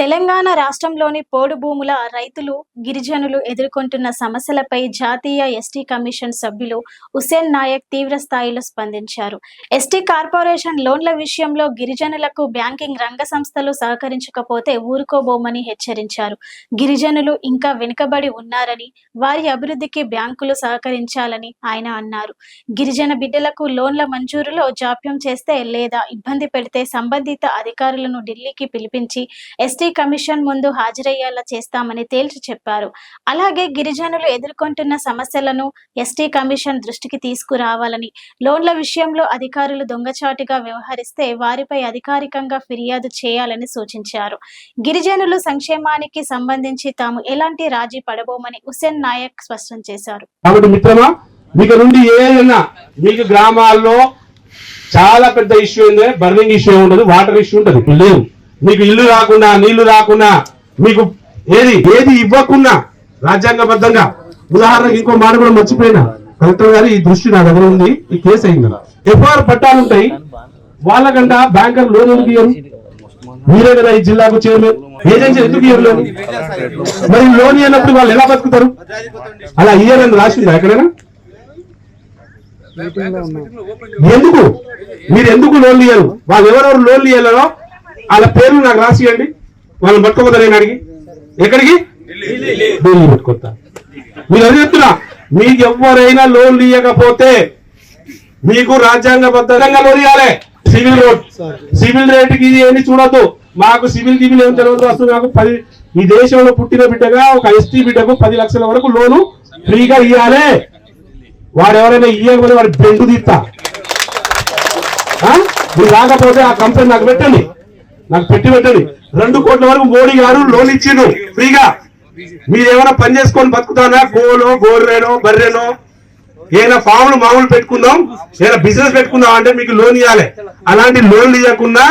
తెలంగాణ రాష్ట్రంలోని పోడు భూముల రైతులు గిరిజనులు ఎదుర్కొంటున్న సమస్యలపై జాతీయ ఎస్టీ కమిషన్ సభ్యులు హుసేన్ నాయక్ తీవ్ర స్థాయిలో స్పందించారు. ఎస్టీ కార్పొరేషన్ లోన్ల విషయంలో గిరిజనులకు బ్యాంకింగ్ రంగ సంస్థలు సహకరించకపోతే ఊరుకోబోమని హెచ్చరించారు. గిరిజనులు ఇంకా వెనుకబడి ఉన్నారని వారి అభివృద్ధికి బ్యాంకులు సహకరించాలని ఆయన అన్నారు. గిరిజన బిడ్డలకు లోన్ల మంజూరులో జాప్యం చేస్తే లేదా ఇబ్బంది పెడితే సంబంధిత అధికారులను ఢిల్లీకి పిలిపించి ఎస్టీ కమిషన్ ముందు హాజరయ్యేలా చేస్తామని తేల్చి చెప్పారు. అలాగే గిరిజనులు ఎదుర్కొంటున్న సమస్యలను ఎస్టీ కమిషన్ దృష్టికి తీసుకురావాలని లోన్ల విషయంలో అధికారులు దొంగచాటుగా వ్యవహరిస్తే వారిపై అధికారికంగా ఫిర్యాదు చేయాలని సూచించారు. గిరిజనులు సంక్షేమానికి సంబంధించి తాము ఎలాంటి రాజీ పడబోమని హుసేన్ నాయక్ స్పష్టం చేశారు. మీకు నుండి ఏదైనా మీకు గ్రామాల్లో చాలా పెద్ద ఇష్యూ ఉంది బర్నింగ్ ఇష్యూ ఉండదు వాటర్ ఇష్యూ ఉంటుంది లేవు. మీకు ఇల్లు రాకుండా నీళ్ళు రాకుండా మీకు ఏది ఏది ఇవ్వకుండా రాజ్యాంగబద్ధంగా. ఉదాహరణకు ఇంకో మాట కూడా మర్చిపోయినా. కలెక్టర్ గారు ఈ దృష్టి నా దగ్గర ఉంది ఈ కేసు అయింది. ఎఫ్ఆర్ పట్టాలు ఉంటాయి. వాళ్ళకంట బ్యాంకర్ లోన్ ఎందుకు ఇయ్యరు? మీరే కదా ఈ జిల్లాకు చైర్మన్. ఏజెన్సీ ఎందుకు ఇయ్యరు లోన్? మరి లోన్ ఇవ్వనప్పుడు వాళ్ళు ఎలా బతుకుతారు? అలా ఇయ్యాలని రాసిందా ఎక్కడైనా? ఎందుకు? మీరు ఎందుకు లోన్లు ఇయ్యరు? వాళ్ళు ఎవరెవరు లోన్లు ఇయ్యాలో వాళ్ళ పేర్లు నాకు రాసియండి వాళ్ళని పట్టుకోపోతా నేను అడిగి. ఎక్కడికి? ఢిల్లీ పట్టుకొస్తా. మీరు అది చెప్తున్నా మీకు ఎవరైనా లోన్లు ఇవ్వకపోతే మీకు రాజ్యాంగబద్ధంగా లోన్ ఇవ్వాలి సివిల్ రోడ్. సివిల్ రేటుకి ఏమి చూడద్దు. చూడొద్దు మాకు సివిల్ గివిల్ ఏం తెలియదు అసలు నాకు పది ఈ దేశంలో పుట్టిన బిడ్డగా ఒక ఎస్టీ బిడ్డకు పది లక్షల వరకు లోను ఫ్రీగా ఇవ్వాలి వాడు ఎవరైనా ఇయ్యకపోతే వాడు బెండు తీస్తా. ఆ? మీరు రాకపోతే ఆ కంపెనీ నాకు పెట్టండి. నాకు పెట్టి పెట్టండి. రెండు కోట్ల వరకు మోడీ గారు లోన్ ఇచ్చిండు. ఫ్రీగా. మీరు ఏమైనా పని చేసుకొని బతుకుతానా గోలో గోర్రెనో బర్రెనో? ఏదైనా ఫామ్లు మామూలు పెట్టుకుందాం ఏదైనా బిజినెస్ పెట్టుకుందాం అంటే మీకు లోన్ ఇవ్వాలి అలాంటి లోన్లు ఇవ్వకుండా